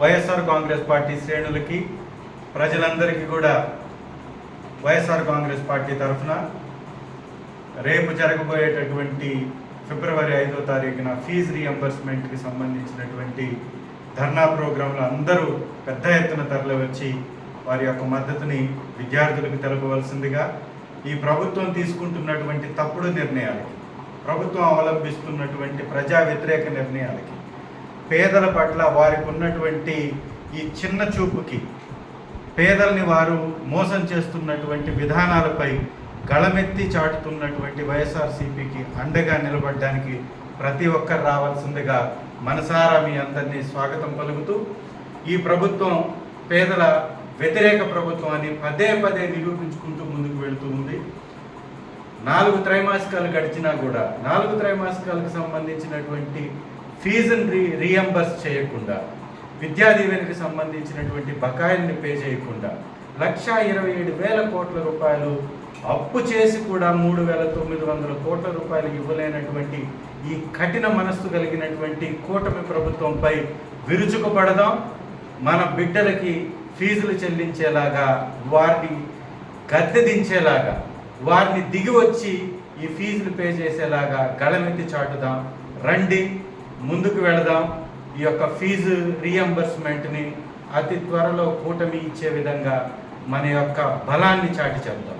YSR Congress party శ్రేణులకి ప్రజలందరికీ కూడా YSR Congress party తరఫున రేపు జరగబోయేటటువంటి ఫిబ్రవరి ఐదో తారీఖున ఫీజు రీఎంబర్స్మెంట్కి సంబంధించినటువంటి ధర్నా ప్రోగ్రాంలో అందరూ పెద్ద ఎత్తున తరలి వచ్చి వారి యొక్క మద్దతుని విద్యార్థులకు తెలపవలసిందిగా ఈ ప్రభుత్వం తీసుకుంటున్నటువంటి తప్పుడు నిర్ణయాలకి ప్రభుత్వం అవలంబిస్తున్నటువంటి ప్రజా వ్యతిరేక నిర్ణయాలకి పేదల పట్ల వారికి ఉన్నటువంటి ఈ చిన్న చూపుకి పేదల్ని వారు మోసం చేస్తున్నటువంటి విధానాలపై గళమెత్తి చాటుతున్నటువంటి వైఎస్ఆర్సీపీకి అండగా నిలబడడానికి ప్రతి ఒక్కరు రావాల్సిందిగా మనసారా మీ అందరినీ స్వాగతం పలుకుతూ ఈ ప్రభుత్వం పేదల వ్యతిరేక ప్రభుత్వం అని పదే పదే నిరూపించుకుంటూ ముందుకు వెళుతూ ఉంది. నాలుగు త్రైమాసికాలు గడిచినా కూడా నాలుగు త్రైమాసికాలకు సంబంధించినటువంటి ఫీజుని రీ రీఎంబర్స్ చేయకుండా విద్యా దీవెనకు సంబంధించినటువంటి బకాయిల్ని పే చేయకుండా లక్షా ఇరవై ఏడు వేల కోట్ల రూపాయలు అప్పు చేసి కూడా మూడు వేల తొమ్మిది వందల కోట్ల రూపాయలు ఇవ్వలేనటువంటి ఈ కఠిన మనస్సు కలిగినటువంటి కూటమి ప్రభుత్వంపై విరుచుకుపడదాం. మన బిడ్డలకి ఫీజులు చెల్లించేలాగా వారిని గద్దె దించేలాగా వారిని దిగి వచ్చి ఈ ఫీజులు పే చేసేలాగా గళమెత్తి చాటుదాం. రండి. ముందుకు వెళదాం. ఈ యొక్క ఫీజు రీఎంబర్స్మెంట్ని అతి త్వరలో కూటమి ఇచ్చే విధంగా మన యొక్క బలాన్ని చాటి చెప్దాం